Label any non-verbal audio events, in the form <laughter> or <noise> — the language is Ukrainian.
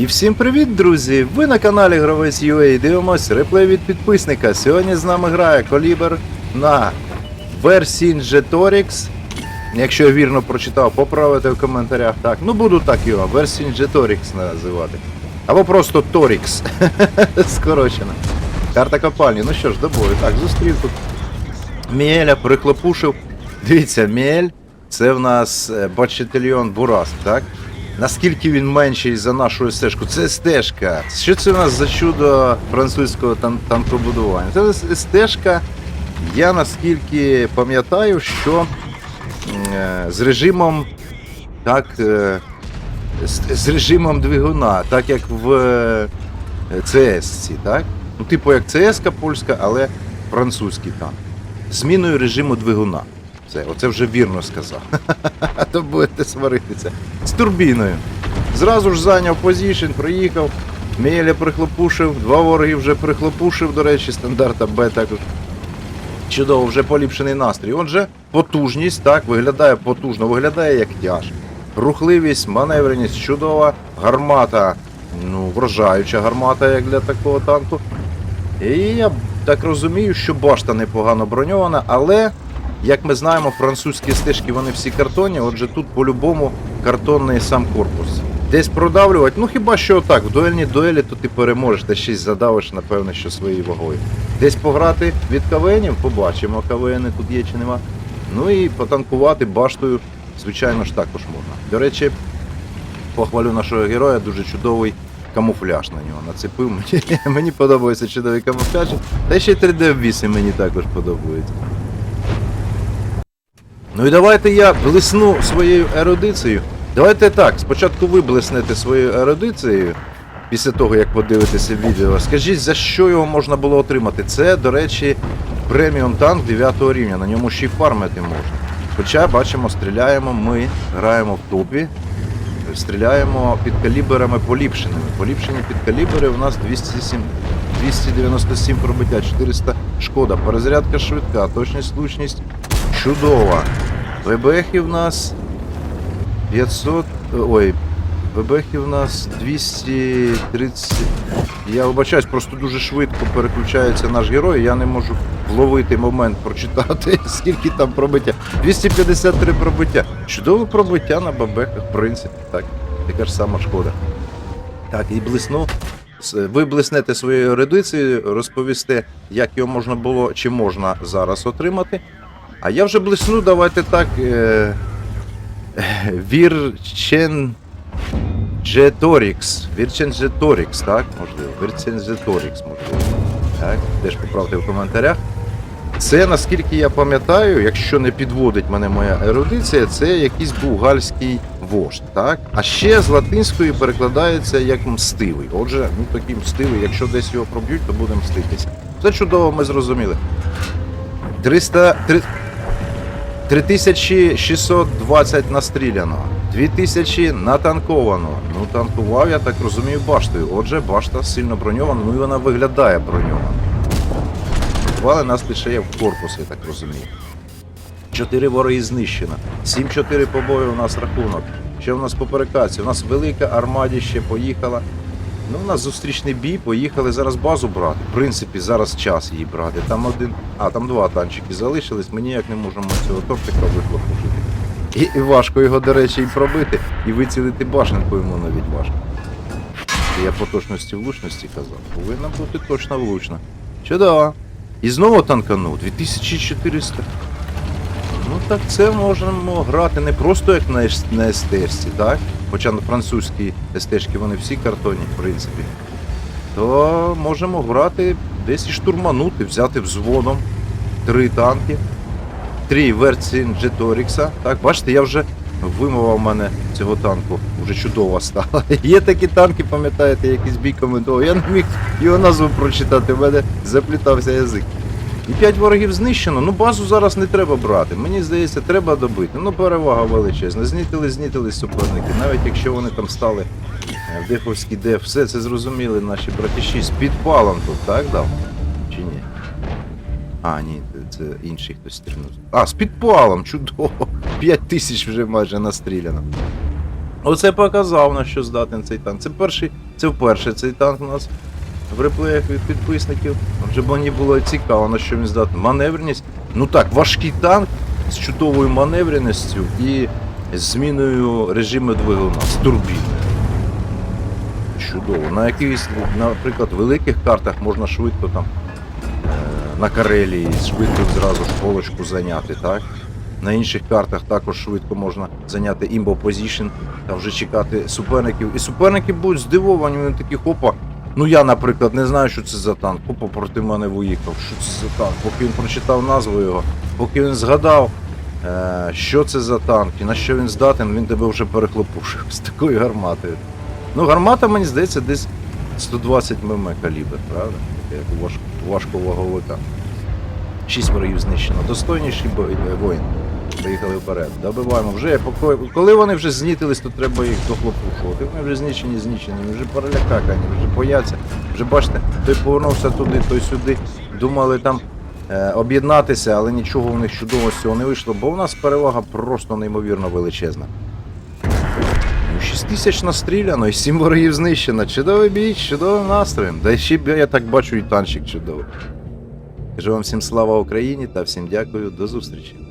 І всім привіт, друзі! Ви на каналі Гравець UA дивимось реплей від підписника. Сьогодні з нами грає Колібер на Vercingetorix. Якщо я вірно прочитав, поправити в коментарях. Так, ну буду так його, Vercingetorix називати. Або просто Torix. <laughs> Скорочено. Карта копальні. Ну що ж, до бою. Так, зустрів тут Міеля, прихлопушив. Дивіться, Міель це в нас е, бачетельйон Бураск, так? Наскільки він менший за нашу стежку? Це стежка. Що це у нас за чудо французького тан- танкобудування? Це стежка, я наскільки пам'ятаю, що е, з режимом, так, е, з, режимом двигуна, так як в е, CS, так? Ну, типу як CS польська, але французький танк. Зміною режиму двигуна. Це, оце вже вірно сказав. <laughs> То будете сваритися. З турбіною. Зразу ж зайняв позішн, проїхав. Мєля прихлопушив, два вороги вже прихлопушив, до речі, стандарта Б також. Чудово, вже поліпшений настрій. Отже, потужність, так, виглядає потужно, виглядає як тяж. Рухливість, маневреність чудова, гармата, ну, вражаюча гармата, як для такого танку. І я так розумію, що башта непогано броньована, але, як ми знаємо, французькі стежки вони всі картонні, отже тут по-любому картонний сам корпус. Десь продавлювати, ну хіба що так, в дуельній дуелі то ти переможеш, та й задавиш, напевно, що своєю вагою. Десь пограти від КВНів, побачимо, КВНи тут є чи нема. Ну і потанкувати баштою, звичайно ж, також можна. До речі, похвалю нашого героя, дуже чудовий камуфляж на нього нацепив. Мені, <laughs> мені подобається чудовий камуфляж. Та ще й 3D8 мені також подобається. Ну і давайте я блисну своєю ерудицією. Давайте так, спочатку ви блиснете своєю ерудицією, після того, як подивитеся відео. Скажіть, за що його можна було отримати? Це, до речі, преміум танк 9 рівня, на ньому ще й фармити можна. Хоча, бачимо, стріляємо, ми граємо в топі, стріляємо під каліберами поліпшеними. Поліпшені під калібри у нас 207, 297 пробиття, 400 шкода, перезарядка швидка, точність, влучність чудова. ВБХи в нас 500. Ой, ВБХи в нас 230. Я вибачаюсь, просто дуже швидко переключається наш герой. Я не можу вловити момент прочитати, <laughs> скільки там пробиття. 253 пробиття. Чудове пробиття на бабехах, в принципі, так. Така ж сама шкода. Так, і блисну. С- Ви блиснете своєю ерудицією, розповісте, як його можна було чи можна зараз отримати. А я вже блисну, давайте так. Е, Вірчен Джеторікс. Так? Можливо. Вірчен Джеторікс, можливо. Так, теж поправте в коментарях. Це, наскільки я пам'ятаю, якщо не підводить мене моя ерудиція, це якийсь був гальський вождь, так? А ще з латинської перекладається як мстивий. Отже, ну такий мстивий, якщо десь його проб'ють, то буде мститися. Це чудово, ми зрозуміли. 300... три- 3620 настріляно, 2000 натанковано. Ну, танкував, я так розумію, баштою. Отже, башта сильно броньована, ну і вона виглядає броньовано. Звали нас лише є в корпус, я так розумію. Чотири вороги знищено. 7-4 побою у нас рахунок. Що в нас по перекаці? У нас велика армадіще поїхала. Ну, у нас зустрічний бій, поїхали зараз базу брати. В принципі, зараз час її брати. Там один. А, там два танчики залишились, ми ніяк не можемо цього тортика вихлопушити. І, і важко його, до речі, і пробити, і вицілити башенку йому навіть важко. Я по точності влучності казав. Повинна бути точно влучна. Чудово. І знову танканув. 2400. Ну так це можемо грати не просто як на, на СТС, так? Хоча на французькі СТшки вони всі картонні, в принципі. То можемо грати десь і штурманути, взяти взводом три танки. Три версії Джеторікса. Так, бачите, я вже вимовив мене цього танку. Вже чудово стало. <laughs> Є такі танки, пам'ятаєте, якийсь бій коментував. Я не міг його назву прочитати, в мене заплітався язик. І 5 ворогів знищено. Ну базу зараз не треба брати. Мені здається, треба добити. Ну перевага величезна. Знітили, знітили суперники. Навіть якщо вони там стали е, в дефовський деф, все це зрозуміли наші братіші. З підпалом тут, так дав? Чи ні? А, ні, це інший хтось стрільнув. А, з підпалом, чудово. 5 тисяч вже майже настріляно. Оце показав на що здатен цей танк. Це перший, це вперше цей танк у нас в реплеях від підписників. Вже мені було цікаво, на що він здатний. Маневреність. Ну так, важкий танк з чудовою маневреністю і зміною режиму двигуна, з турбіною. Чудово. На якихось, наприклад, великих картах можна швидко там е, на Карелії швидко зразу ж полочку зайняти, так? На інших картах також швидко можна зайняти імбо позішн та вже чекати суперників. І суперники будуть здивовані, вони такі хопа. Ну я, наприклад, не знаю, що це за танк. Хопа проти мене виїхав. Що це за танк? Поки він прочитав назву його, поки він згадав, е, що це за танк і на що він здатен, він тебе вже перехлопушив <laughs> з такою гарматою. Ну, гармата, мені здається, десь 120 мм калібр, правда? Як у важ... важковаговика. Шість ворогів знищено. Достойніший е, воїн. Поїхали вперед. Добиваємо. Вже коли вони вже знітились, то треба їх дохлопушувати. Вони вже знищені, знищені, вже перелякакані, вже бояться. Вже бачите, той повернувся туди, той сюди. Думали там е, об'єднатися, але нічого у них чудового з цього не вийшло, бо у нас перевага просто неймовірно величезна. Ну, 6 тисяч настріляно і 7 ворогів знищено. Чудовий бій, чудовим настроєм. Да ще я так бачу і танчик чудовий. Кажу вам всім слава Україні та всім дякую, до зустрічі.